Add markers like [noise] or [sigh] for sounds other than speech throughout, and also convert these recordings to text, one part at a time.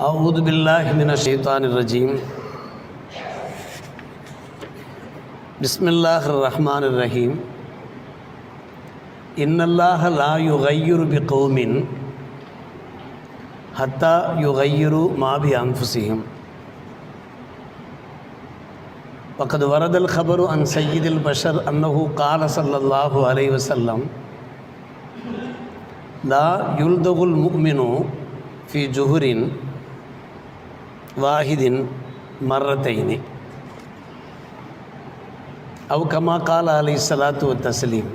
أعوذ بالله من الشيطان الرجيم بسم الله الرحمن الرحيم إن الله لا يغير بقوم حتى يغيروا ما بأنفسهم وقد ورد الخبر عن سيد البشر أنه قال صلى الله عليه وسلم لا يلدغ المؤمن في جهر வாஹிதின் மர்ரத்தைனி. அவு கமா கால அலை சலாத்து தஸ்லீம்.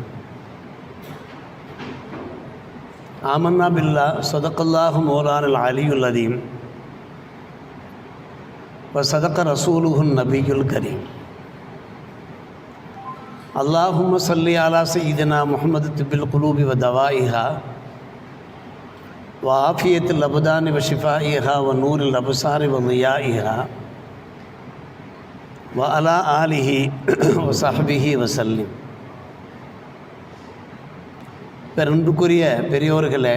ஆமன்னா பில்லா சொதக்குல்லாஹு மோலானல் அலியுல் அதீம் வ சதக்க ரசூலுஹுன் நபியுல் கரீம். அல்லாஹும் சல்லி அலா சையிதனா முகமது திபில் குலூபி வ தவாயிஹா. وعافية الأبدان وشفائها ونور الأبصار وضيائها وعلى آله [clears throat] وصحبه وسلم பெருண்டுக்குரிய பெரியோர்களே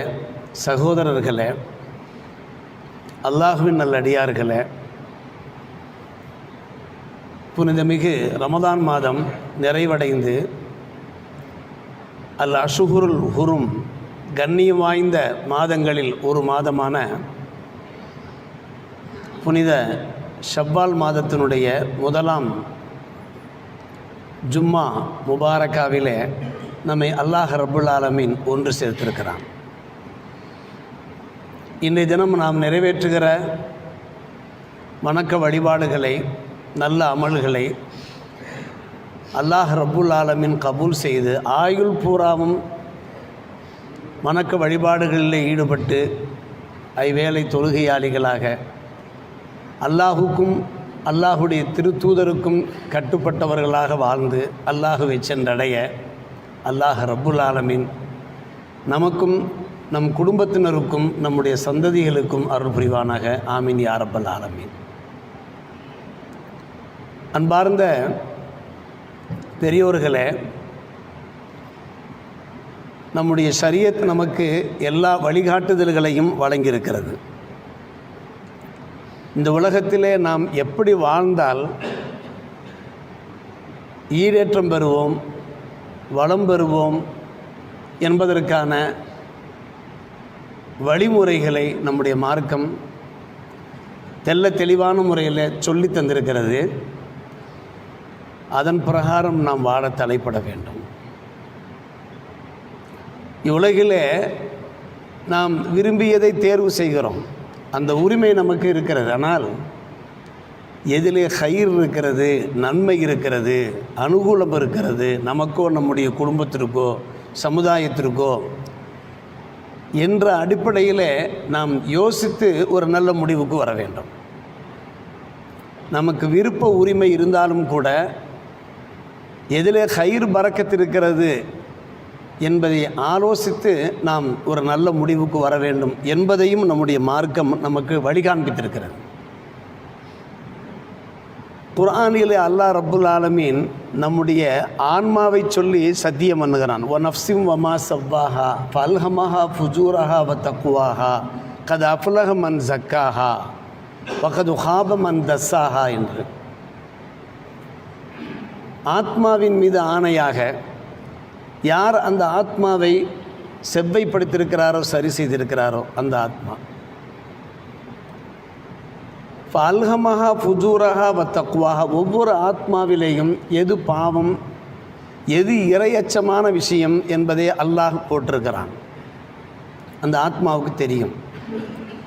சகோதரர்களே அல்லாஹுவின் நல்லடியார்களே புனிதமிகு ரமதான் மாதம் நிறைவடைந்து அல் அஷுகுருல் ஹுரும் கண்ணியம் வாய்ந்த மாதங்களில் ஒரு மாதமான புனித ஷவ்வால் மாதத்தினுடைய முதலாம் ஜும்மா முபாரக்காவிலே நம்மை அல்லாஹ் ரபுல் ஆலமீன் ஒன்று சேர்த்திருக்கிறான். இன்றைய தினம் நாம் நிறைவேற்றுகிற வணக்க வழிபாடுகளை நல்ல அமல்களை அல்லாஹ் ரபுல் ஆலமின் கபூல் செய்து ஆயுள் பூராவும் வணக்க வழிபாடுகளில் ஈடுபட்டு ஐவேளை தொழுகையாளிகளாக அல்லாஹுக்கும் அல்லாஹுடைய திருத்தூதருக்கும் கட்டுப்பட்டவர்களாக வாழ்ந்து அல்லாஹுவை சென்றடைய அல்லாஹ் ரப்புல் ஆலமின் நமக்கும் நம் குடும்பத்தினருக்கும் நம்முடைய சந்ததிகளுக்கும் அருள் புரிவானாக. ஆமீன் யாரப்பல் ஆலமீன். அன்பார்ந்த பெரியோர்களே நம்முடைய சரியத் நமக்கு எல்லா வழிகாட்டுதல்களையும் வழங்கியிருக்கிறது. இந்த உலகத்திலே நாம் எப்படி வாழ்ந்தால் ஈடேற்றம் பெறுவோம் வளம் பெறுவோம் என்பதற்கான வழிமுறைகளை நம்முடைய மார்க்கம் தெல்ல தெளிவான முறையில் சொல்லி தந்திருக்கிறது. அதன் பிரகாரம் நாம் வாழ தலைப்பட வேண்டும். இவ்வுலகிலே நாம் விரும்பியதை தேர்வு செய்கிறோம். அந்த உரிமை நமக்கு இருக்கிறது. ஆனால் எதிலே கயிர் இருக்கிறது நன்மை இருக்கிறது அனுகூலம் இருக்கிறது நமக்கோ நம்முடைய குடும்பத்திற்கோ சமுதாயத்திற்கோ என்ற அடிப்படையில் நாம் யோசித்து ஒரு நல்ல முடிவுக்கு வர வேண்டும். நமக்கு விருப்ப உரிமை இருந்தாலும் கூட எதிலே கயிறு பறக்கத்திருக்கிறது என்பதை ஆலோசித்து நாம் ஒரு நல்ல முடிவுக்கு வர வேண்டும் என்பதையும் நம்முடைய மார்க்கம் நமக்கு வழிகாண்பித்திருக்கிறது. குரானிலே அல்லாஹ் ரப்புல் ஆலமீன் நம்முடைய ஆன்மாவை சொல்லி சத்தியம் பண்ணுகிறான். ஒன் அஃப்சிம் வமா சவ்வாஹா பல்ஹமஹா ஃபுஜூரஹா வ தக்குவாஹா கது அஃபுலக மன் ஜக்காஹா வகது ஹாப மன் தஸ்ஸாஹா என்று. ஆத்மாவின் மீது ஆணையாக யார் அந்த ஆத்மாவை செவ்வைப்படுத்தியிருக்கிறாரோ சரி செய்திருக்கிறாரோ அந்த ஆத்மா. அல்ஹமஹா ஃபுஜூரஹா வ தக்குவாஹா ஒவ்வொரு ஆத்மாவிலேயும் எது பாவம் எது இரையச்சமான விஷயம் என்பதை அல்லாஹ் போட்டிருக்கிறான். அந்த ஆத்மாவுக்கு தெரியும்.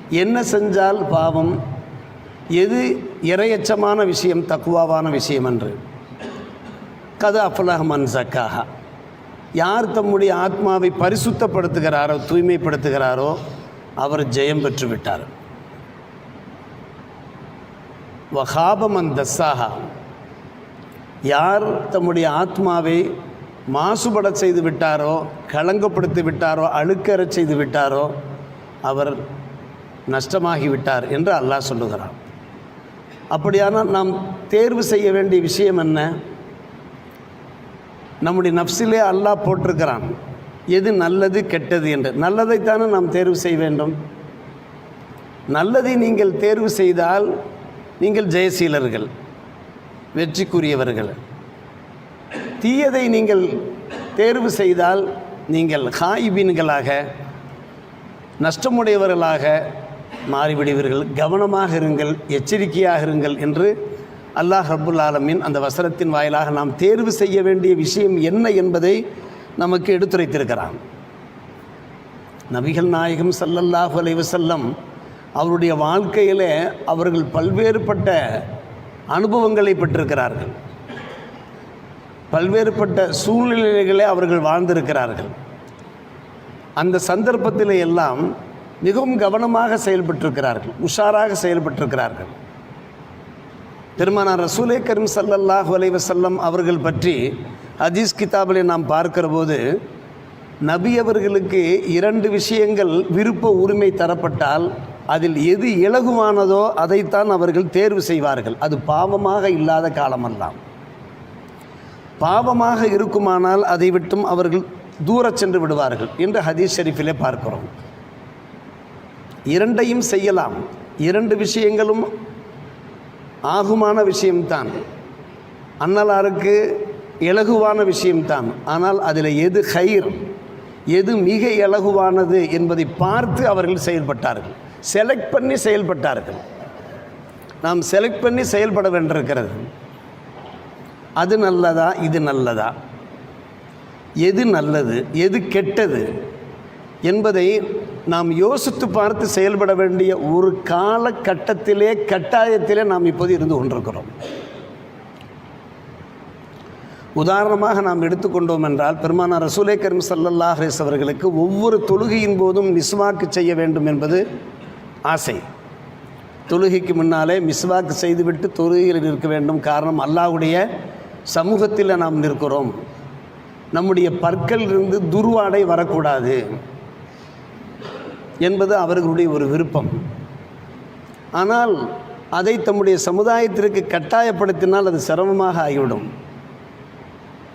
என்ன செஞ்சால் பாவம் எது இரையச்சமான விஷயம் தக்குவாவான விஷயம் என்று. கது அஃபலஹமன் சக்காஹா. யார் தம்முடைய ஆத்மாவை பரிசுத்தப்படுத்துகிறாரோ தூய்மைப்படுத்துகிறாரோ அவர் ஜெயம் பெற்று விட்டார் வகாபமன் தஸ்ஸாகா யார் தம்முடைய ஆத்மாவை மாசுபட செய்து விட்டாரோ களங்கப்படுத்தி விட்டாரோ அழுக்கறச் செய்து விட்டாரோ அவர் நஷ்டமாகி விட்டார் என்று அல்லாஹ் சொல்லுகிறார் அப்படியானால் நாம் தேர்வு செய்ய வேண்டிய விஷயம் என்ன? நம்முடைய நப்சிலே அல்லாஹ் போட்டிருக்கிறான். எது நல்லது கெட்டது என்று. நல்லதைத்தானே நாம் தேர்வு செய்ய வேண்டும். நல்லதை நீங்கள் தேர்வு செய்தால் நீங்கள் ஜெயசீலர்கள் வெற்றிக்குரியவர்கள். தீயதை நீங்கள் தேர்வு செய்தால் நீங்கள் ஹாயிபீன்களாக நஷ்டமுடையவர்களாக மாறிவிடுவீர்கள். கவனமாக இருங்கள் எச்சரிக்கையாக இருங்கள் என்று அல்லாஹ் ரப்புல் ஆலமின் அந்த வசனத்தின் வாயிலாக நாம் தேர்வு செய்ய வேண்டிய விஷயம் என்ன என்பதை நமக்கு எடுத்துரைத்திருக்கிறான். நபிகள் நாயகம் ஸல்லல்லாஹு அலைவசல்லம் அவருடைய வாழ்க்கையிலே அவர்கள் பல்வேறுபட்ட அனுபவங்களை பெற்றிருக்கிறார்கள். பல்வேறுபட்ட சூழ்நிலைகளை அவர்கள் வாழ்ந்திருக்கிறார்கள். அந்த சந்தர்ப்பத்தில் எல்லாம் மிகவும் கவனமாக செயல்பட்டிருக்கிறார்கள் உஷாராக செயல்பட்டிருக்கிறார்கள். பெருமானார் ரசூலே கரீம் சல்லல்லாஹ் வலைவசல்லம் அவர்கள் பற்றி அஜீஸ் கிதாபிலே நாம் பார்க்கிற போது நபி அவர்களுக்கு இரண்டு விஷயங்கள் விருப்ப உரிமை தரப்பட்டால் அதில் எது இலகுவானதோ அதைத்தான் அவர்கள் தேர்வு செய்வார்கள். அது பாவமாக இல்லாத காலமெல்லாம். பாவமாக இருக்குமானால் அதை விட்டும் அவர்கள் தூரச் சென்று விடுவார்கள் என்று ஹதீஸ் ஷெரீஃபிலே பார்க்கிறோம். இரண்டையும் செய்யலாம். இரண்டு விஷயங்களும் ஆகுமான விஷயம்தான். அன்னலாருக்கு இலகுவான விஷயம்தான். ஆனால் அதில் எது ஹைர் எது மிக இலகுவானது என்பதை பார்த்து அவர்கள் செயல்பட்டார்கள். செலக்ட் பண்ணி செயல்பட்டார்கள். நாம் செலக்ட் பண்ணி செயல்பட வேண்டியிருக்கிறது. அது நல்லதா இது நல்லதா? எது நல்லது எது கெட்டது என்பதை நாம் யோசித்து பார்த்து செயல்பட வேண்டிய ஒரு காலகட்டத்திலே கட்டாயத்திலே நாம் இப்போது இருந்து கொண்டிருக்கிறோம். உதாரணமாக நாம் எடுத்துக்கொண்டோம் என்றால் பெருமானார் ரசூலே கரீம் அவர்களுக்கு ஒவ்வொரு தொழுகையின் போதும் மிஸ்வாக்கு செய்ய வேண்டும் என்பது ஆசை. தொழுகைக்கு முன்னாலே மிஸ்வாக்கு செய்துவிட்டு தொழுகையில் நிற்க வேண்டும். காரணம் அல்லாஹ்வுடைய சமூகத்தில் நாம் நிற்கிறோம். நம்முடைய பற்களிலிருந்து துர்வாடை வரக்கூடாது. என்பது அவர்களுடைய ஒரு விருப்பம். ஆனால் அதை தம்முடைய சமுதாயத்திற்கு கட்டாயப்படுத்தினால் அது சிரமமாக ஆகிவிடும்.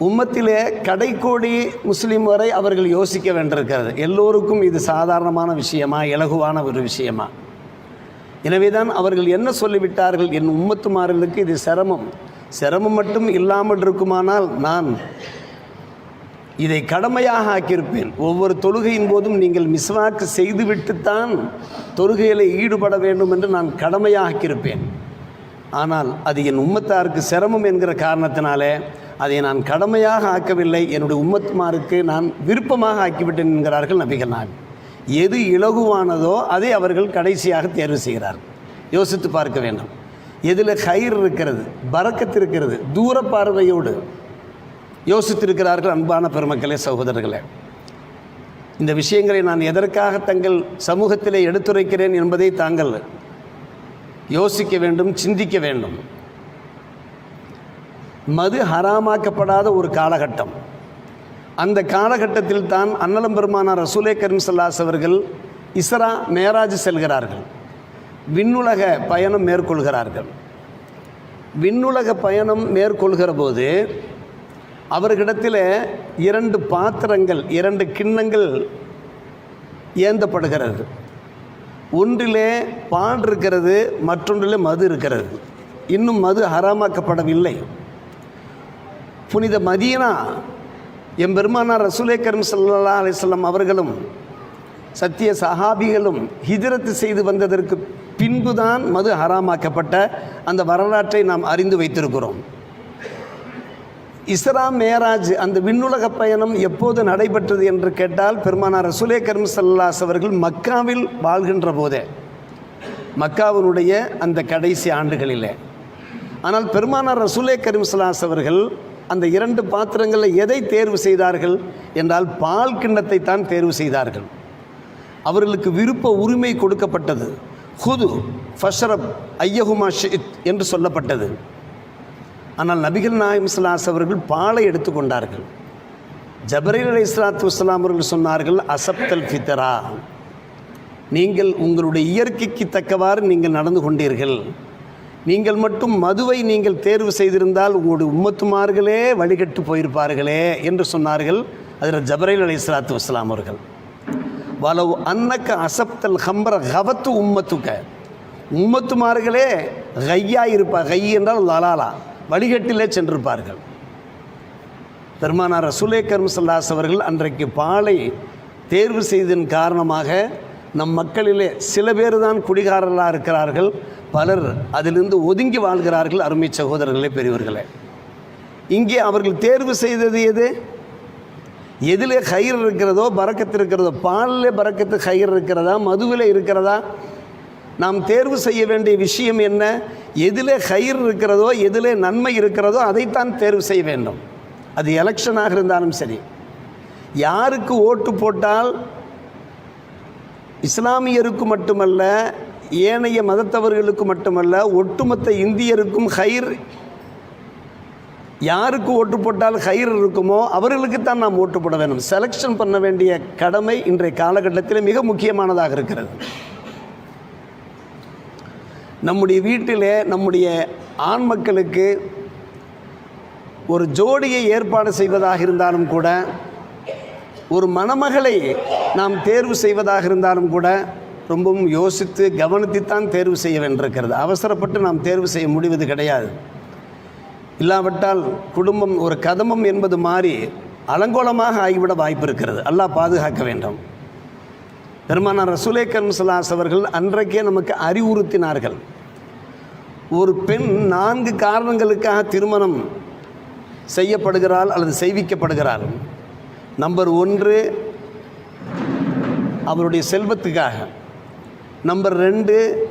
உம்மத்திலே கடைக்கோடி முஸ்லீம் வரை அவர்கள் யோசிக்க வேண்டியிருக்கிறது. எல்லோருக்கும் இது சாதாரணமான விஷயமா இலகுவான ஒரு விஷயமா? எனவேதான் அவர்கள் என்ன சொல்லிவிட்டார்கள்? என் உம்மத்துமார்களுக்கு இது சிரமம். சிரமம் மட்டும் இல்லாமல் இருக்குமானால் நான் இதை கடமையாக ஆக்கியிருப்பேன். ஒவ்வொரு தொழுகையின் போதும் நீங்கள் மிஸ்வாக்கு செய்துவிட்டுத்தான் தொழுகையில் ஈடுபட வேண்டும் என்று நான் கடமையாக ஆக்கியிருப்பேன். ஆனால் அது என் உம்மத்தாருக்கு சிரமம் என்கிற காரணத்தினாலே அதை நான் கடமையாக ஆக்கவில்லை. என்னுடைய உம்மத்துமாருக்கு நான் விருப்பமாக ஆக்கிவிட்டேன் என்கிறார்கள் நபிகள் நான் எது இலகுவானதோ அதை அவர்கள் கடைசியாக தேர்வு செய்கிறார்கள் யோசித்து பார்க்க வேண்டும். எதில் கயிறு இருக்கிறது பறக்கத்து இருக்கிறது தூர பார்வையோடு யோசித்திருக்கிறார்கள் அன்பான பெருமக்களே சகோதரர்களே. இந்த விஷயங்களை நான் எதற்காக தங்கள் சமூகத்திலே எடுத்துரைக்கிறேன் என்பதை தாங்கள் யோசிக்க வேண்டும் சிந்திக்க வேண்டும். மது ஹராமாக்கப்படாத ஒரு காலகட்டம். அந்த காலகட்டத்தில் தான் அன்னலம் பெருமானார் ரசூலே கரீம் சல்லாஸ் அவர்கள் இஸ்ரா மேராஜ் செல்கிறார்கள். விண்ணுலக பயணம் மேற்கொள்கிறார்கள். விண்ணுலக பயணம் மேற்கொள்கிற போது அவர்களிடத்தில் இரண்டு பாத்திரங்கள் இரண்டு கிண்ணங்கள் ஏந்தப்படுகிறது. ஒன்றிலே பால் இருக்கிறது மற்றொன்றிலே மது இருக்கிறது. இன்னும் மது ஹராமாக்கப்படவில்லை. புனித மதியனா எம்பெருமானார் ரசூலே கரம் சல்லா அலிஸ்லாம் அவர்களும் சத்திய சஹாபிகளும் ஹிஜரத்து செய்து வந்ததற்கு பின்புதான் மது ஹராமாக்கப்பட்ட அந்த வரலாற்றை நாம் அறிந்து வைத்திருக்கிறோம். இஸ்ரா மேராஜ் அந்த விண்ணுலக பயணம் எப்போது நடைபெற்றது என்று கேட்டால் பெருமானார் ரசுலே கரும் சல்லாஸ் அவர்கள் மக்காவில் வாழ்கின்ற போதே மக்காவினுடைய அந்த கடைசி ஆண்டுகளிலே. ஆனால் பெருமானார் ரசுலே கரும் சல்லாஸ் அவர்கள் அந்த இரண்டு பாத்திரங்களில் எதை தேர்வு செய்தார்கள் என்றால் பால் கிண்ணத்தை தான் தேர்வு செய்தார்கள். அவர்களுக்கு விருப்ப உரிமை கொடுக்கப்பட்டது. ஹுது ஃபஷ்ரப் ஐயஹுமா ஷித் என்று சொல்லப்பட்டது. ஆனால் நபிகள் நாயம் இஸ்லாஸ் அவர்கள் பாலை எடுத்துக்கொண்டார்கள் ஜபரீல் அலி இஸ்லாத்து வஸ்லாம் அவர்கள் சொன்னார்கள் அசப்தல் ஃபித்தரா நீங்கள் உங்களுடைய இயற்கைக்கு தக்கவாறு நீங்கள் நடந்து கொண்டீர்கள். நீங்கள் மட்டும் மதுவை நீங்கள் தேர்வு செய்திருந்தால் உங்களுடைய உம்மத்துமார்களே வழிகட்டு போயிருப்பார்களே என்று சொன்னார்கள் அதில் ஜபரைல் அலி இஸ்லாத்து வஸ்லாம் அவர்கள். வலவு அன்னக்க அசப்தல் ஹம்பர கவத்து உம்மத்துக்க. உம்மத்துமார்களே ஹையா இருப்பா. கை என்றால் லலாலா. வழிகட்டிலே சென்றிருப்பார்கள். பெருமானார் ரசூலே கர்மசல்லாஸ் அவர்கள் அன்றைக்கு பாலை தேர்வு செய்ததன் காரணமாக நம் மக்களிலே சில பேர் தான் குடிகாரர்களாக இருக்கிறார்கள். பலர் அதிலிருந்து ஒதுங்கி வாழ்கிறார்கள் அருமை சகோதரர்களே பெரியவர்களே. இங்கே அவர்கள் தேர்வு செய்தது எது? எதிலே கயிறு இருக்கிறதோ பறக்கத்து இருக்கிறதோ பாலில் பறக்கத்து கயிறு இருக்கிறதா மதுவில் இருக்கிறதா? நாம் தேர்வு செய்ய வேண்டிய விஷயம் என்ன? எதில் கயிறு இருக்கிறதோ எதில் நன்மை இருக்கிறதோ அதைத்தான் தேர்வு செய்ய வேண்டும். அது எலெக்ஷனாக இருந்தாலும் சரி. யாருக்கு ஓட்டு போட்டால் இஸ்லாமியருக்கு மட்டுமல்ல ஏனைய மதத்தவர்களுக்கு மட்டுமல்ல ஒட்டுமொத்த இந்தியருக்கும் ஹைர் யாருக்கு ஓட்டு போட்டால் ஹைர் இருக்குமோ அவர்களுக்குத்தான் நாம் ஓட்டு போட வேண்டும். செலெக்ஷன் பண்ண வேண்டிய கடமை இன்றைய காலகட்டத்தில் மிக முக்கியமானதாக இருக்கிறது. நம்முடைய வீட்டில் நம்முடைய ஆண் மக்களுக்கு ஒரு ஜோடியை ஏற்பாடு செய்வதாக இருந்தாலும் கூட ஒரு மணமகளை நாம் தேர்வு செய்வதாக இருந்தாலும் கூட ரொம்பவும் யோசித்து கவனித்துத்தான் தேர்வு செய்ய வேண்டியிருக்கிறது. அவசரப்பட்டு நாம் தேர்வு செய்ய முடிவது கிடையாது. இல்லாவிட்டால் குடும்பம் ஒரு கதமம் என்பது மாறி அலங்கோலமாக ஆகிவிட வாய்ப்பு இருக்கிறது. அல்லாஹ் பாதுகாக்க வேண்டும். பெருமான ரசுலே கர்மசலாஸ் அவர்கள் அன்றைக்கே நமக்கு அறிவுறுத்தினார்கள். ஒரு பெண் நான்கு காரணங்களுக்காக திருமணம் செய்யப்படுகிறாள் அல்லது செய்விக்கப்படுகிறாள். நம்பர் ஒன்று அவருடைய செல்வத்துக்காக. நம்பர் ரெண்டு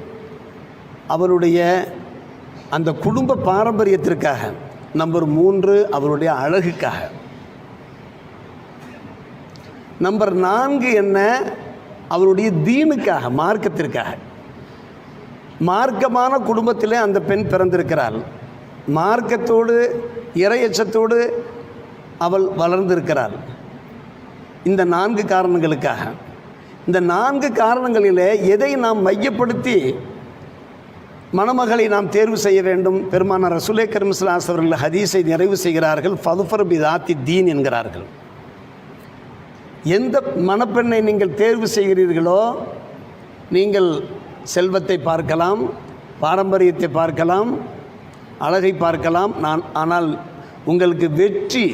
அவருடைய அந்த குடும்ப பாரம்பரியத்திற்காக. நம்பர் மூன்று அவருடைய அழகுக்காக. நம்பர் நான்கு என்ன அவருடைய தீனுக்காக மார்க்கத்திற்காக. மார்க்கமான குடும்பத்திலே அந்த பெண் பிறந்திருக்கிறாள். மார்க்கத்தோடு இறையச்சத்தோடு அவள் வளர்ந்திருக்கிறாள். இந்த நான்கு காரணங்களுக்காக. இந்த நான்கு காரணங்களிலே எதை நாம் மையப்படுத்தி மணமகளை நாம் தேர்வு செய்ய வேண்டும்? பெருமான ரசுலே கரிமஸ்லாஸ் அவர்கள் ஹதீஸை நிறைவு செய்கிறார்கள். ஃபதுஃபர் பிதாத்தி தீன் என்கிறார்கள். எந்த மணப்பெண்ணை நீங்கள் தேர்வு செய்கிறீர்களோ நீங்கள் செல்வத்தை பார்க்கலாம் பாரம்பரியத்தை பார்க்கலாம் அழகை பார்க்கலாம். நான் ஆனால் உங்களுக்கு வெற்றி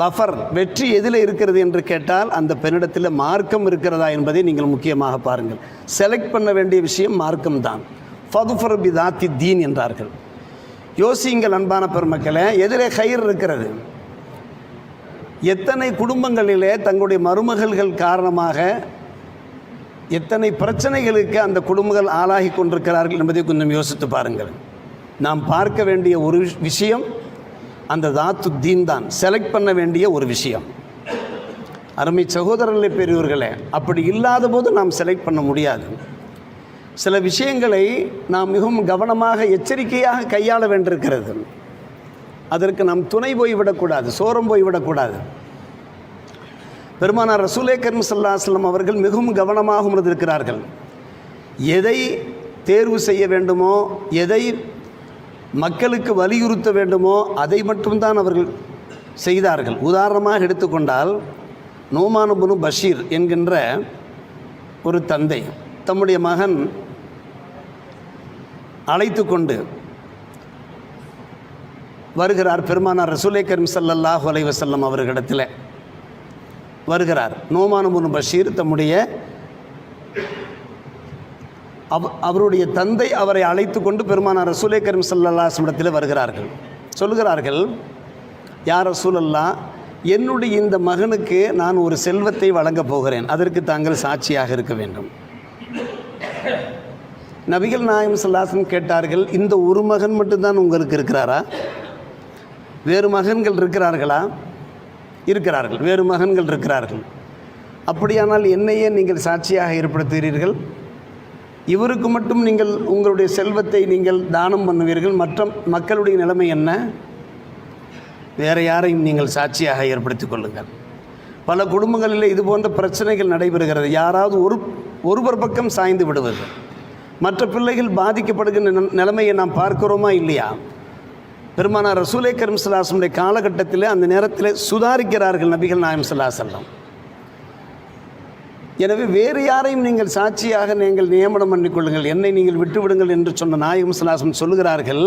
லஃபர் வெற்றி எதில் இருக்கிறது என்று கேட்டால் அந்த பெண்ணிடத்தில் மார்க்கம் இருக்கிறதா என்பதை நீங்கள் முக்கியமாக பாருங்கள். செலக்ட் பண்ண வேண்டிய விஷயம் மார்க்கம் தான். ஃபதுஃபர் பிதாத்தி தீன் என்றார்கள். யோசிங்கள் அன்பான பெருமக்களே எதிலே கயிறு இருக்கிறது. எத்தனை குடும்பங்களிலே தங்களுடைய மருமகள்கள் காரணமாக எத்தனை பிரச்சனைகளுக்கு அந்த குடும்பங்கள் ஆளாகி கொண்டிருக்கிறார்கள் என்பதை கொஞ்சம் யோசித்து பாருங்கள். நாம் பார்க்க வேண்டிய ஒரு விஷயம் அந்த தாத்து தீன். தான் செலக்ட் பண்ண வேண்டிய ஒரு விஷயம். அருமை சகோதரர்களை பெரியவர்களே அப்படி இல்லாத போது நாம் செலக்ட் பண்ண முடியாது. சில விஷயங்களை நாம் மிகவும் கவனமாக எச்சரிக்கையாக கையாள வேண்டியிருக்கிறது. அதற்கு நாம் துணை போய்விடக்கூடாது சோரம் போய்விடக்கூடாது பெருமானார் ரசூலே கர்ம் சல்லாஸ்லம் அவர்கள் மிகவும் கவனமாக இருந்திருக்கிறார்கள். எதை தேர்வு செய்ய வேண்டுமோ எதை மக்களுக்கு வலியுறுத்த வேண்டுமோ அதை மட்டும்தான் அவர்கள் செய்தார்கள். உதாரணமாக எடுத்துக்கொண்டால் நோமானுபுனு பஷீர் என்கின்ற ஒரு தந்தை தம்முடைய மகன் அழைத்து கொண்டு வருகிறார் பெருமானார் ரசூலே கரீம் ஸல்லல்லாஹு அலைவசல்லம் அவர்களிடத்தில். வருகிறார். நோமானுபுன் பஷீர் தம்முடைய அவ் அவருடைய தந்தை அவரை அழைத்து கொண்டு பெருமானார் ரசூலே கரீம் ஸல்லல்லாஹு இடத்தில் வருகிறார்கள். சொல்கிறார்கள் யார் ரசூலல்லா என்னுடைய இந்த மகனுக்கு நான் ஒரு செல்வத்தை வழங்கப் போகிறேன். அதற்கு தாங்கள் சாட்சியாக இருக்க வேண்டும். நபிகள் நாயம் சல்லாசன் கேட்டார்கள் இந்த ஒரு மகன் மட்டும்தான் உங்களுக்கு இருக்கிறாரா? வேறு மகன்கள் இருக்கிறார்களா? இருக்கிறார்கள். வேறு மகன்கள் இருக்கிறார்கள். அப்படியானால் என்னையே நீங்கள் சாட்சியாக ஏற்படுத்துகிறீர்கள்? இவருக்கு மட்டும் நீங்கள் உங்களுடைய செல்வத்தை நீங்கள் தானம் பண்ணுவீர்கள். மற்ற மக்களுடைய நிலைமை என்ன? வேறு யாரையும் நீங்கள் சாட்சியாக ஏற்படுத்திக் கொள்ளுங்கள். பல குடும்பங்களில் இது போன்ற பிரச்சனைகள் நடைபெறுகிறது. யாராவது ஒரு ஒருவர் பக்கம் சாய்ந்து விடுவது. மற்ற பிள்ளைகள் பாதிக்கப்படுகின்ற நிலைமையை நாம் பார்க்கிறோமா இல்லையா? பெருமானார் ரசூலே கரும் சலாசனுடைய காலகட்டத்தில் அந்த நேரத்தில் சுதாரிக்கிறார்கள் நபிகள் நாயம் சல்லாசல்லாம் எனவே வேறு யாரையும் நீங்கள் சாட்சியாக நீங்கள் நியமனம் பண்ணிக்கொள்ளுங்கள் என்னை நீங்கள் விட்டுவிடுங்கள் என்று சொன்ன நாயகம் சுலாசம் சொல்லுகிறார்கள்.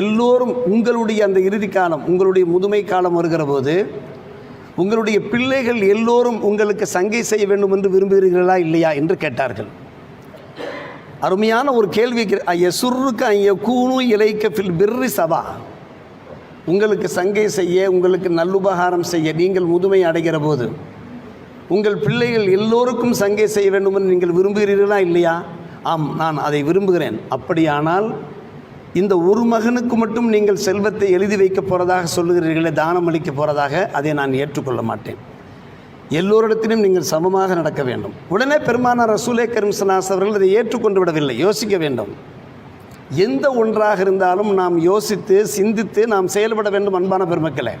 எல்லோரும் உங்களுடைய அந்த இறுதி காலம் உங்களுடைய முதுமை காலம் வருகிற போது உங்களுடைய பிள்ளைகள் எல்லோரும் உங்களுக்கு சங்கை செய்ய வேண்டும் என்று விரும்புகிறீர்களா இல்லையா என்று கேட்டார்கள். அருமையான ஒரு கேள்வி சுருக்கு ஐய கூணு இலைக்க ஃபில் பிர்ரி சபா. உங்களுக்கு சங்கை செய்ய உங்களுக்கு நல்லுபகாரம் செய்ய நீங்கள் முதுமை அடைகிற போது உங்கள் பிள்ளைகள் எல்லோருக்கும் சங்கை செய்ய வேண்டும் என்று நீங்கள் விரும்புகிறீர்களா இல்லையா? ஆம் நான் அதை விரும்புகிறேன். அப்படியானால் இந்த ஒரு மகனுக்கு மட்டும் நீங்கள் செல்வத்தை எழுதி வைக்க போகிறதாக சொல்லுகிறீர்களே தானம் அளிக்க போகிறதாக அதை நான் ஏற்றுக்கொள்ள மாட்டேன். எல்லோரிடத்திலும் நீங்கள் சமமாக நடக்க வேண்டும். உடனே பெருமானார் ரசூலே கரீம் அவர்கள் அதை ஏற்றுக்கொண்டு விடவில்லை. யோசிக்க வேண்டும். எந்த ஒன்றாக இருந்தாலும் நாம் யோசித்து சிந்தித்து நாம் செயல்பட வேண்டும் அன்பான பெருமக்களே.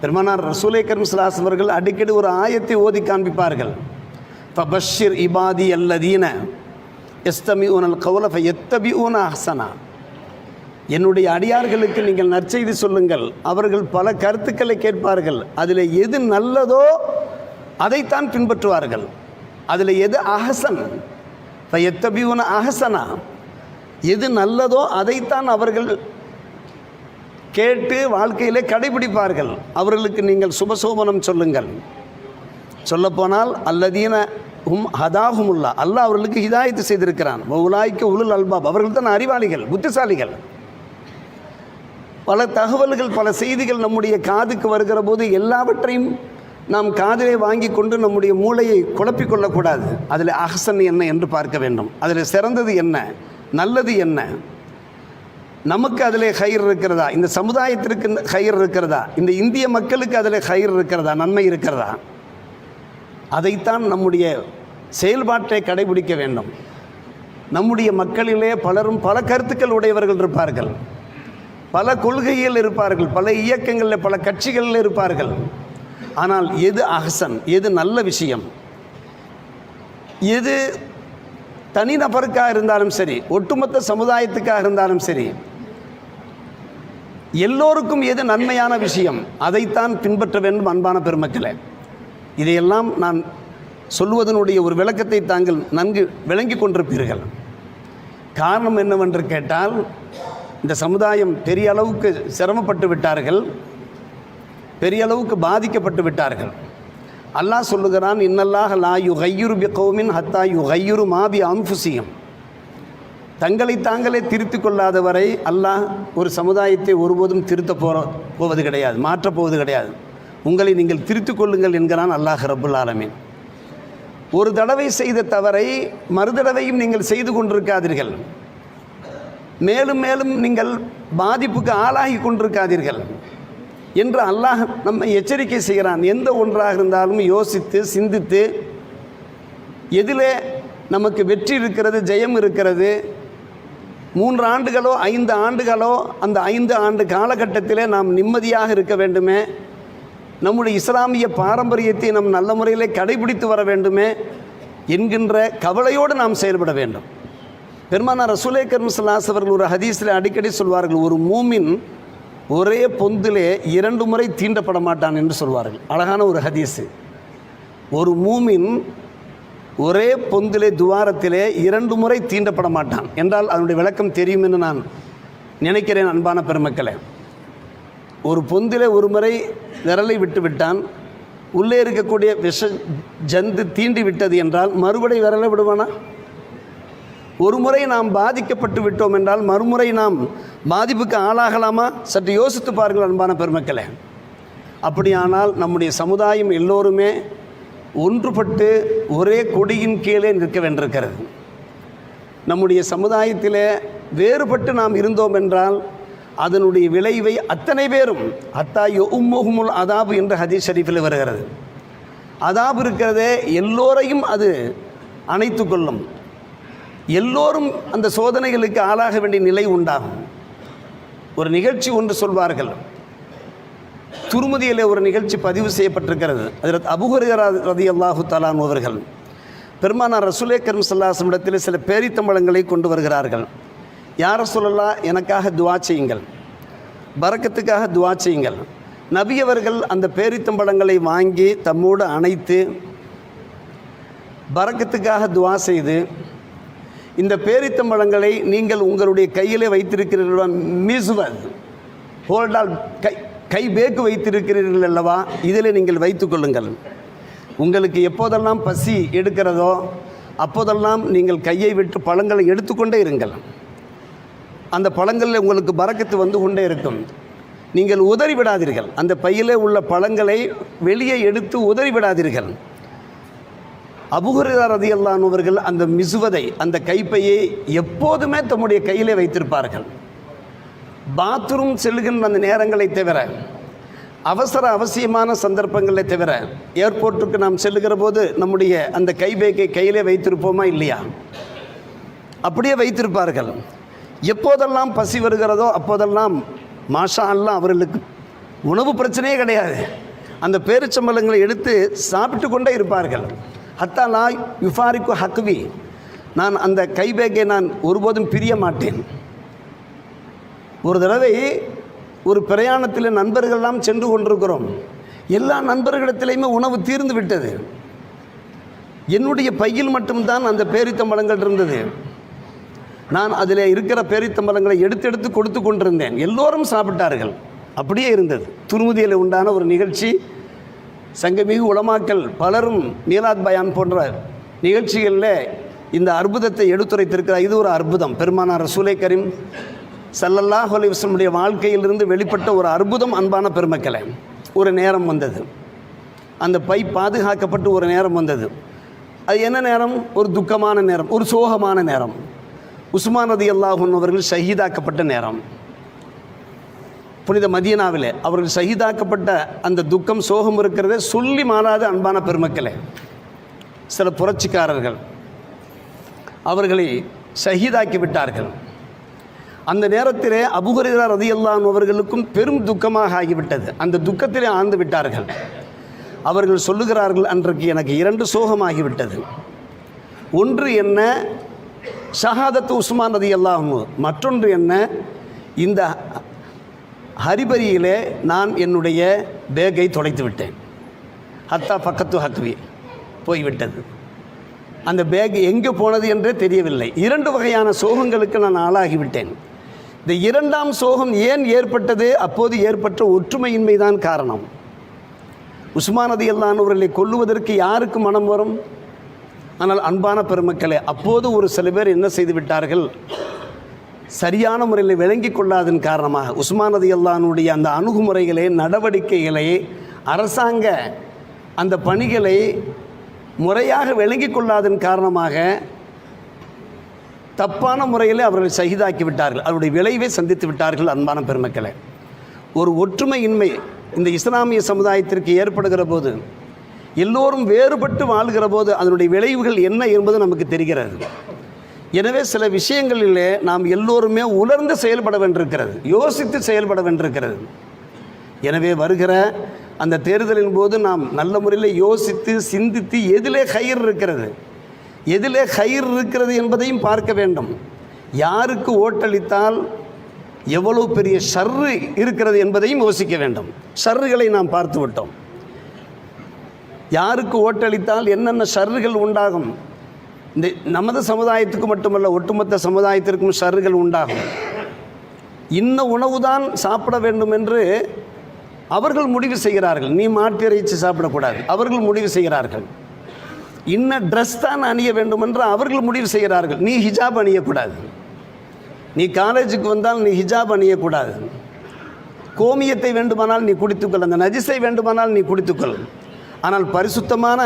பெருமானார் ரசூலே கரீம் அவர்கள் அடிக்கடி ஒரு ஆயத்தை ஓதி காண்பிப்பார்கள். ஃபபஷிர் இபாதி அல்லதீன எஸ்தமி ஊனல் கவுல எத்தபி ஊன அஹசனா. என்னுடைய அடியார்களுக்கு நீங்கள் நற்செய்தி சொல்லுங்கள். அவர்கள் பல கருத்துக்களை கேட்பார்கள். அதில் எது நல்லதோ அதைத்தான் பின்பற்றுவார்கள். அதில் எது அஹசன்? எத்தபியூன அஹசனா. எது நல்லதோ அதைத்தான் அவர்கள் கேட்டு வாழ்க்கையிலே கடைபிடிப்பார்கள். அவர்களுக்கு நீங்கள் சுபசோபனம் சொல்லுங்கள். சொல்லப்போனால் அல்லதீன ஹும் ஹதாஹுமுல்லா. அல்லாஹ் அவர்களுக்கு ஹிதாயத்து செய்திருக்கிறான். உலாய்க்கு உளுல் அல்பாப். அவர்கள் தான் அறிவாளிகள் புத்திசாலிகள். பல தகவல்கள் பல செய்திகள் நம்முடைய காதுக்கு வருகிற போது எல்லாவற்றையும் நாம் காதிலே வாங்கி கொண்டு நம்முடைய மூளையை குழப்பிக்கொள்ளக்கூடாது அதில் அகசன் என்ன என்று பார்க்க வேண்டும். அதில் சிறந்தது என்ன? நல்லது என்ன? நமக்கு அதில் ஹயிர் இருக்கிறதா? இந்த சமுதாயத்திற்கு ஹயிர் இருக்கிறதா? இந்த இந்திய மக்களுக்கு அதில் ஹயிர் இருக்கிறதா? நன்மை இருக்கிறதா? அதைத்தான் நம்முடைய செயல்பாட்டை கடைபிடிக்க வேண்டும். நம்முடைய மக்களிலே பலரும் பல கருத்துக்கள் உடையவர்கள் இருப்பார்கள். பல கொள்கையில் இருப்பார்கள் பல இயக்கங்களில் பல கட்சிகளில் இருப்பார்கள். ஆனால் எது அகசன் எது நல்ல விஷயம்? எது தனிநபருக்காக இருந்தாலும் சரி ஒட்டுமொத்த சமுதாயத்துக்காக இருந்தாலும் சரி எல்லோருக்கும் எது நன்மையான விஷயம்? அதைத்தான் பின்பற்ற வேண்டும் அன்பான பெருமக்களே. இதையெல்லாம் நான் சொல்வதனுடைய ஒரு விளக்கத்தை தாங்கள் நன்கு விளங்கி கொண்டிருப்பீர்கள். காரணம் என்னவென்று கேட்டால் இந்த சமுதாயம் பெரிய அளவுக்கு சிரமப்பட்டு விட்டார்கள். பெரிய அளவுக்கு பாதிக்கப்பட்டு விட்டார்கள். அல்லாஹ் சொல்லுகிறான் இன்னல்லாக லா யு கையுரு பி கௌமின் ஹத்தா யு கையுரு மாபி அம்புசியம் தங்களை தாங்களே திருத்தி கொள்ளாத வரை அல்லாஹ் ஒரு சமுதாயத்தை ஒருபோதும் திருத்த போகிற போவது கிடையாது மாற்றப் போவது கிடையாது. உங்களை நீங்கள் திருத்தி கொள்ளுங்கள் என்கிறான் அல்லாஹ் ரபுல் ஆலமீன். ஒரு தடவை செய்த தவறை மறுதடவையும் நீங்கள் செய்து கொண்டிருக்காதீர்கள். மேலும் மேலும் நீங்கள் பாதிப்புக்கு ஆளாகி கொண்டிருக்காதீர்கள் என்று அல்லாஹ் நம்மை எச்சரிக்கை செய்கிறான். எந்த ஒன்றாக இருந்தாலும் யோசித்து சிந்தித்து எதிலே நமக்கு வெற்றி இருக்கிறது ஜெயம் இருக்கிறது மூன்று ஆண்டுகளோ ஐந்து ஆண்டுகளோ அந்த ஐந்து ஆண்டு காலகட்டத்திலே நாம் நிம்மதியாக இருக்க வேண்டுமே. நம்முடைய இஸ்லாமிய பாரம்பரியத்தை நம் நல்ல முறையிலே கடைபிடித்து வர வேண்டுமே என்கின்ற கவலையோடு நாம் செயல்பட வேண்டும். பெருமானார் ரசூலே கர்மசல்லாஸ் அவர்கள் ஒரு ஹதீஸில் அடிக்கடி சொல்வார்கள் ஒரு மூமின் ஒரே பொந்திலே இரண்டு முறை தீண்டப்பட மாட்டான் என்று சொல்வார்கள். அழகான ஒரு ஹதீஸு. ஒரு மூமின் ஒரே பொந்திலே துவாரத்திலே இரண்டு முறை தீண்டப்பட மாட்டான். என்றால் அதனுடைய விளக்கம் தெரியும் என்று நான் நினைக்கிறேன் அன்பான பெருமக்களே. ஒரு பொந்திலே ஒரு முறை விரலை விட்டு விட்டான். உள்ளே இருக்கக்கூடிய விஷ ஜந்து தீண்டி விட்டது என்றால் மறுபடி விரலை விடுவானா? ஒரு முறை நாம் பாதிக்கப்பட்டு விட்டோம் என்றால் மறுமுறை நாம் பாதிப்புக்கு ஆளாகலாமா? சற்று யோசித்து பாருங்கள் அன்பான பெருமக்களே. அப்படியானால் நம்முடைய சமுதாயம் எல்லோருமே ஒன்றுபட்டு ஒரே கொடியின் கீழே நிற்க வேண்டியிருக்கிறது. நம்முடைய சமுதாயத்திலே வேறுபட்டு நாம் இருந்தோம் என்றால் அதனுடைய விளைவை அத்தனை பேரும் அத்தா உம்முகுமுல் அதாபு என்ற ஹதீஸ் ஷரீஃபில் வருகிறது. அதாபு இருக்கிறதே எல்லோரையும் அது அணைத்து கொள்ளும். எல்லோரும் அந்த சோதனைகளுக்கு ஆளாக வேண்டிய நிலை உண்டாகும். ஒரு நிகழ்ச்சி ஒன்று சொல்வார்கள். துருமதியிலே ஒரு நிகழ்ச்சி பதிவு செய்யப்பட்டிருக்கிறது. அதில் அபுஹரிகரா ரதி அல்லாஹு தலான் அவர்கள் பெருமானார் ரசுலே கரும் சல்லாசமிடத்தில் சில பேரித்தம்பளங்களை கொண்டு வருகிறார்கள். யார சொல்லலாம் எனக்காக துவா செய்யுங்கள். பறக்கத்துக்காக துவா செய்யுங்கள். நபி அவர்கள் அந்த பேரித்தம்பளங்களை வாங்கி தம்மோடு அணைத்து பறக்கத்துக்காக துவா செய்து இந்த பேரித்தம்பழங்களை நீங்கள் உங்களுடைய கையிலே வைத்திருக்கிறீர்களா? மிசுவல் ஹோல்டால் கை கை பேக்கு வைத்திருக்கிறீர்கள் அல்லவா? இதில் நீங்கள் வைத்துக்கொள்ளுங்கள் உங்களுக்கு எப்போதெல்லாம் பசி எடுக்கிறதோ அப்போதெல்லாம் நீங்கள் கையை விட்டு பழங்களை எடுத்துக்கொண்டே இருங்கள். அந்த பழங்களில் உங்களுக்கு பறக்கத்து வந்து கொண்டே இருக்கும். நீங்கள் உதறி விடாதீர்கள். அந்த பையிலே உள்ள பழங்களை வெளியே எடுத்து உதறி விடாதீர்கள். அபுஹுரர் ரதியல்லானவர்கள் அந்த மிசுவதை அந்த கைப்பையை எப்போதுமே தம்முடைய கையிலே வைத்திருப்பார்கள். பாத்ரூம் செல்கின்ற அந்த நேரங்களை தவிர அவசர அவசியமான சந்தர்ப்பங்களை தவிர ஏர்போர்ட்டுக்கு நாம் செல்லுகிற போது நம்முடைய அந்த கைபேக்கை கையிலே வைத்திருப்போமா இல்லையா? அப்படியே வைத்திருப்பார்கள். எப்போதெல்லாம் பசி வருகிறதோ அப்போதெல்லாம் மாஷா அல்லாஹ் அவர்களுக்கு உணவு பிரச்சனையே கிடையாது. அந்த பேரிச்சம்பளங்களை எடுத்து சாப்பிட்டு கொண்டே இருப்பார்கள். ஹத்தா லா யுஃபாரிக்கு ஹக்வி. நான் அந்த கைபேக்கை நான் ஒருபோதும் பிரிய மாட்டேன். ஒரு தடவை ஒரு பிரயாணத்தில் நண்பர்கள்லாம் சென்று கொண்டிருக்கிறோம். எல்லா நண்பர்களிடத்திலையுமே உணவு தீர்ந்து விட்டது. என்னுடைய பையில் மட்டும்தான் அந்த பேரித்தம்பழங்கள் இருந்தது. நான் அதில் இருக்கிற பேரித்தம்பழங்களை எடுத்து எடுத்து கொடுத்து கொண்டிருந்தேன். எல்லோரும் சாப்பிட்டார்கள். அப்படியே இருந்தது. துருமுதியில் உண்டான ஒரு நிகழ்ச்சி. சங்கமிகு உலமாக்கல் பலரும் மீலாத் பயான் போன்ற நிகழ்ச்சிகளில் இந்த அற்புதத்தை எடுத்துரைத்திருக்கிறார். இது ஒரு அற்புதம். பெருமானார் ரசூலை கரீம் சல்லல்லாஹ் அலிவசனுடைய வாழ்க்கையிலிருந்து வெளிப்பட்ட ஒரு அற்புதம் அன்பான பெருமக்களை. ஒரு நேரம் வந்தது. அந்த பை பாதுகாக்கப்பட்டு ஒரு நேரம் வந்தது. அது என்ன நேரம்? ஒரு துக்கமான நேரம். ஒரு சோகமான நேரம். உஸ்மான் ரதி அல்லாஹன் அவர்கள் ஷஹீதாக்கப்பட்ட நேரம். புனித மதியனாவில் அவர்கள் சகிதாக்கப்பட்ட அந்த துக்கம் சோகம் இருக்கிறதே சொல்லி மாறாத அன்பான பெருமக்களே சில புரட்சிக்காரர்கள் அவர்களை சகிதாக்கி விட்டார்கள். அந்த நேரத்திலே அபுகரிதா ரதியல்லான் அவர்களுக்கும் பெரும் துக்கமாக ஆகிவிட்டது. அந்த துக்கத்திலே ஆழ்ந்து விட்டார்கள். அவர்கள் சொல்லுகிறார்கள் அன்றைக்கு எனக்கு இரண்டு சோகமாகிவிட்டது ஒன்று என்ன? ஷஹாதத்து உஸ்மான் ரதி அல்லாஹு மற்றொன்று என்ன? இந்த ஹரிபரியிலே நான் என்னுடைய பேக்கை தொலைத்து விட்டேன். ஹத்தா பக்கத்து ஹக்வி போய்விட்டது. அந்த பேக் எங்கே போனது என்றே தெரியவில்லை. இரண்டு வகையான சோகங்களுக்கு நான் ஆளாகிவிட்டேன். இந்த இரண்டாம் சோகம் ஏன் ஏற்பட்டது? அப்போது ஏற்பட்ட ஒற்றுமையின்மை தான் காரணம். உஸ்மானதி அல்லானவர்களை கொல்லுவதற்கு யாருக்கு மனம் வரும்? ஆனால் அன்பான பெருமக்களே அப்போது ஒரு சில பேர் என்ன செய்து விட்டார்கள்? சரியான முறையில் விளங்கி கொள்ளாதன் காரணமாக உஸ்மானது அல்லானுடைய அந்த அணுகுமுறைகளை நடவடிக்கைகளை அரசாங்க அந்த பணிகளை முறையாக விளங்கி கொள்ளாதன் காரணமாக தப்பான முறையில் அவர்கள் சகிதாக்கி விட்டார்கள். அவருடைய விளைவை சந்தித்து விட்டார்கள் அன்பான பெருமக்களை. ஒரு ஒற்றுமையின்மை இந்த இஸ்லாமிய சமுதாயத்திற்கு ஏற்படுகிற போது எல்லோரும் வேறுபட்டு வாழ்கிற போது அதனுடைய விளைவுகள் என்ன என்பது நமக்கு தெரிகிறது. எனவே சில விஷயங்களிலே நாம் எல்லோருமே உணர்ந்து செயல்பட வேண்டியிருக்கிறது யோசித்து செயல்பட வேண்டியிருக்கிறது எனவே வருகிற அந்த தேர்தலின் போது நாம் நல்ல முறையில் யோசித்து சிந்தித்து எதிலே கயிறு இருக்கிறது. எதிலே கயிறு இருக்கிறது என்பதையும் பார்க்க வேண்டும். யாருக்கு ஓட்டளித்தால் எவ்வளவு பெரிய ஷர்ரு இருக்கிறது என்பதையும் யோசிக்க வேண்டும். ஷர்றுகளை நாம் பார்த்து விட்டோம். யாருக்கு ஓட்டளித்தால் என்னென்ன ஷர்றுகள் உண்டாகும்? இந்த நமது சமுதாயத்துக்கு மட்டுமல்ல ஒட்டுமொத்த சமுதாயத்திற்கும் சருகள் உண்டாகும். இன்ன உணவுதான் சாப்பிட வேண்டும் என்று அவர்கள் முடிவு செய்கிறார்கள். நீ மாட்டிறைச்சி சாப்பிடக்கூடாது. அவர்கள் முடிவு செய்கிறார்கள். இன்ன ட்ரெஸ் தான் அணிய வேண்டும் என்று அவர்கள் முடிவு செய்கிறார்கள். நீ ஹிஜாப் அணியக்கூடாது. நீ காலேஜுக்கு வந்தால் நீ ஹிஜாப் அணியக்கூடாது. கோமியத்தை வேண்டுமானால் நீ குடித்துக்கொள். அந்த நஜிஸை வேண்டுமானால் நீ குடித்துக்கொள். ஆனால் பரிசுத்தமான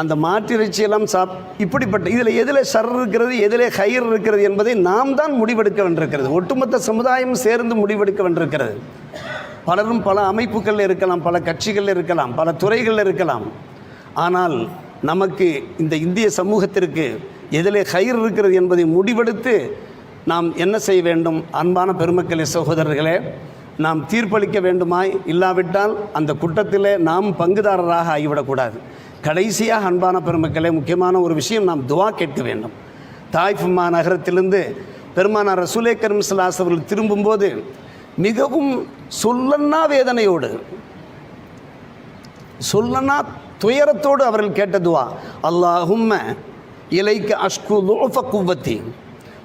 அந்த மாட்டிறைச்சியெல்லாம் சாப் இப்படிப்பட்ட இதில் எதில் ஷர் இருக்கிறது எதில் ஹைர் இருக்கிறது என்பதை நாம் தான் முடிவெடுக்க வேண்டியிருக்கிறது. ஒட்டுமொத்த சமுதாயம் சேர்ந்து முடிவெடுக்க வேண்டியிருக்கிறது. பலரும் பல அமைப்புகளில் இருக்கலாம் பல கட்சிகளில் இருக்கலாம் பல துறைகளில் இருக்கலாம். ஆனால் நமக்கு இந்த இந்திய சமூகத்திற்கு எதிலே கயிறு இருக்கிறது என்பதை முடிவெடுத்து நாம் என்ன செய்ய வேண்டும்? அன்பான பெருமக்களே சகோதரர்களே நாம் தீர்ப்பளிக்க வேண்டுமாய் இல்லாவிட்டால் அந்த குற்றத்திலே நாம் பங்குதாரராக ஆகிவிடக்கூடாது. கடைசியாக அன்பான பெருமக்களே முக்கியமான ஒரு விஷயம் நாம் துவா கேட்க வேண்டும். தாய்ஃபுமா நகரத்திலிருந்து பெருமானார் ரசூலே கரும் சலாஸ் அவர்கள் திரும்பும்போது மிகவும் சொல்லன்னா வேதனையோடு சொல்லனா துயரத்தோடு அவர்கள் கேட்ட துவா அல்லாஹும்ம இலைக்கு அஷ்கு லோஃப குவத்தி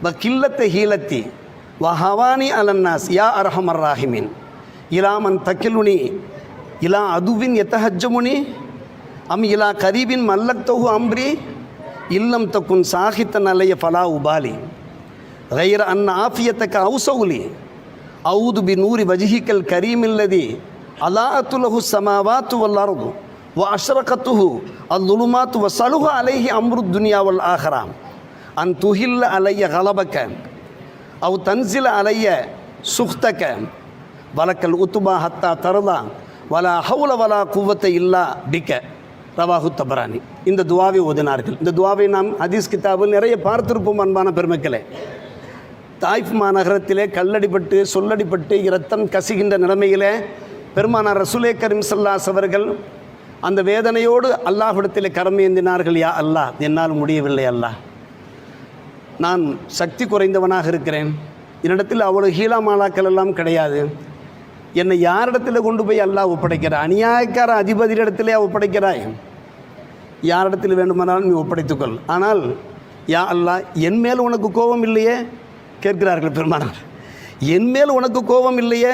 வ கில்லத்த ஹீலத்தி வ ஹவானி அலன்னாஸ் யா அரஹமர் ராஹிமின். இலாமன் தக்கிலுனி இலா அதுவின் எத்தஹஜமுனி أم إلى قريب ملكته أمري إلّم تكون تكن ساخطا علي فلا أبالي. غير أن عافيتك أوسع لي. أعوذ بنور وجهك الكريم الذي ألاءت له السماوات والأرض وأشرقته الظلمات وصلها عليه أمر الدنيا والآخرة. أن تهل علي غلبك أو تنزل علي سختك ولك الأتبى حتى ترضى. ولا حول ولا قوة إلا بك. ரவாஹு தபரானி. இந்த துவாவை ஓதினார்கள். இந்த துவாவை நாம் ஹதீஸ் கிதாபில் நிறைய பார்த்திருப்போம் அன்பான பெருமக்களே. தாய்ஃப் மாநகரத்திலே கல்லடிப்பட்டு சொல்லடிப்பட்டு இரத்தம் கசிகின்ற நிலைமையிலே பெருமானார் ரசுலே கரீம் சல்லாஸ் அவர்கள் அந்த வேதனையோடு அல்லாஹிடத்தில் கரம் ஏந்தினார்கள் யா அல்லாஹ் என்னால் முடியவில்லை அல்லாஹ் நான் சக்தி குறைந்தவனாக இருக்கிறேன். என்னிடத்தில் அவ்வளோ ஹீலா மாலாக்கள் எல்லாம் கிடையாது. என்னை யாரிடத்தில் கொண்டு போய் அல்லாஹ் ஒப்படைக்கிற அநியாயக்கார அதிபதியிடத்திலே ஒப்படைக்கிறாய். யாரிடத்தில் வேண்டுமானாலும் நீ ஒப்படைத்துக்கொள். ஆனால் யா அல்லாஹ் என் மேல் உனக்கு கோபம் இல்லையே? கேட்கிறார்கள் பெருமானார். என் மேல் உனக்கு கோபம் இல்லையே?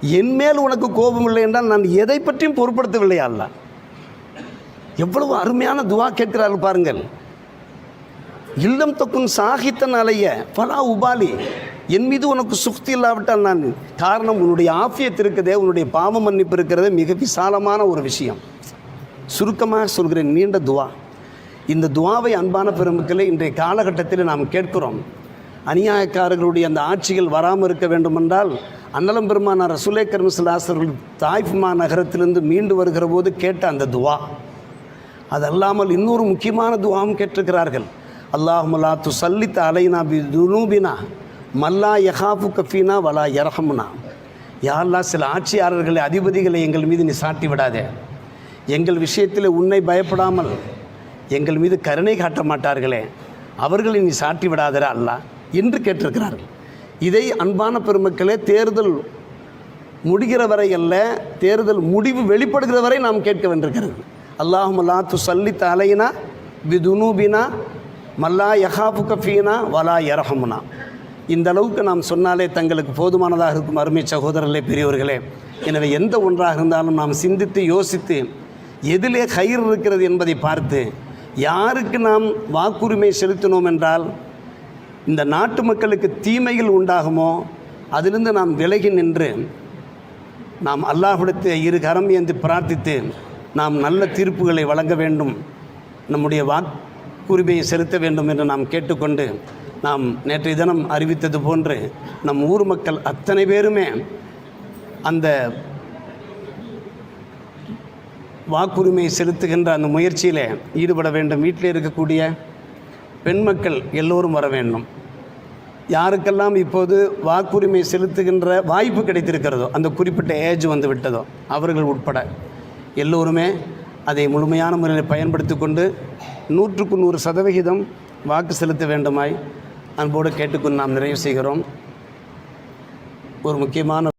என் மேல் உனக்கு கோபம் இல்லை என்றால் நான் எதை பற்றியும் பொருட்படுத்தவில்லை அல்லாஹ். எவ்வளவு அருமையான துவா கேட்கிறார்கள் பாருங்கள். இல்லம் தொக்கும் சாகித்தன் அலைய பலா உபாலி. என் மீது உனக்கு சுக்தி இல்லாவிட்டால் நான் காரணம் உன்னுடைய ஆஃபியத் இருக்குதே உன்னுடைய பாவ மன்னிப்பு இருக்கிறதே மிக விசாலமான ஒரு விஷயம். சுருக்கமாக சொல்கிறேன் நீண்ட துவா. இந்த துவாவை அன்பான பெருமக்களை இன்றைய காலகட்டத்தில் நாம் கேட்கிறோம். அநியாயக்காரர்களுடைய அந்த ஆட்சிகள் வராமல் இருக்க வேண்டுமென்றால் அன்னலம் பெருமானார் ரசுலே கர்மசிலாசர்கள் தாய்ஃபுமா நகரத்திலிருந்து மீண்டு வருகிற போது கேட்ட அந்த துவா. அதல்லாமல் இன்னொரு முக்கியமான துவாவும் கேட்டிருக்கிறார்கள். அல்லாஹுமலா து சல்லித்த அலைனா பி துனூபினா. மல்லா யஹாஃபு கஃபீனா வலா யரஹமுனா. யாரெல்லாம் சில ஆட்சியாளர்களை அதிபதிகளை எங்கள் மீது நீ சாட்டி விடாதே. எங்கள் விஷயத்தில் உன்னை பயப்படாமல் எங்கள் மீது கருணை காட்ட மாட்டார்களே. அவர்களை நீ சாட்டி விடாதரா அல்ல என்று கேட்டிருக்கிறார்கள். இதை அன்பான பெருமக்களே தேர்தல் முடிகிற வரை அல்ல தேர்தல் முடிவு வெளிப்படுகிற வரை நாம் கேட்க வேண்டியிருக்கிறது. அல்லாஹும் அல்லா து சல்லி தலையினா பிதுனூபினா மல்லா யஹாபு கஃபீனா வலா யரஹமுனா. இந்த அளவுக்கு நாம் சொன்னாலே தங்களுக்கு போதுமானதாக இருக்கும் அருமை சகோதரர்களே பெரியவர்களே எனவே எந்த ஒன்றாக இருந்தாலும் நாம் சிந்தித்து யோசித்து எதிலே கயிறு இருக்கிறது என்பதை பார்த்து யாருக்கு நாம் வாக்குரிமை செலுத்தினோம் என்றால் இந்த நாட்டு மக்களுக்கு தீமைகள் உண்டாகுமோ? அதிலிருந்து நாம் விலகி நின்று நாம் அல்லாஹ்விடத்தை இரு கரம் ஏந்தி பிரார்த்தித்து நாம் நல்ல தீர்ப்புகளை வழங்க வேண்டும் நம்முடைய வாக்குரிமையை செலுத்த வேண்டும் என்று நாம் கேட்டுக்கொண்டு நாம் நேற்றைய தினம் அறிவித்தது போன்று நம் ஊர் மக்கள் அத்தனை பேருமே அந்த வாக்குரிமை செலுத்துகின்ற அந்த முயற்சியில் ஈடுபட வேண்டும். வீட்டில் இருக்கக்கூடிய பெண் மக்கள் எல்லோரும் வர வேண்டும். யாருக்கெல்லாம் இப்போது வாக்குரிமை செலுத்துகின்ற வாய்ப்பு கிடைத்திருக்கிறதோ அந்த குறிப்பிட்ட ஏஜ் வந்து விட்டதோ அவர்கள் உட்பட எல்லோருமே அதை முழுமையான முறையில் பயன்படுத்தி கொண்டு நூற்றுக்கு நூறு சதவிகிதம் வாக்கு செலுத்த வேண்டுமாய் அன்போடு கேட்டுக்கொண்டு நாம் நிறைவு செய்கிறோம். ஒரு முக்கியமான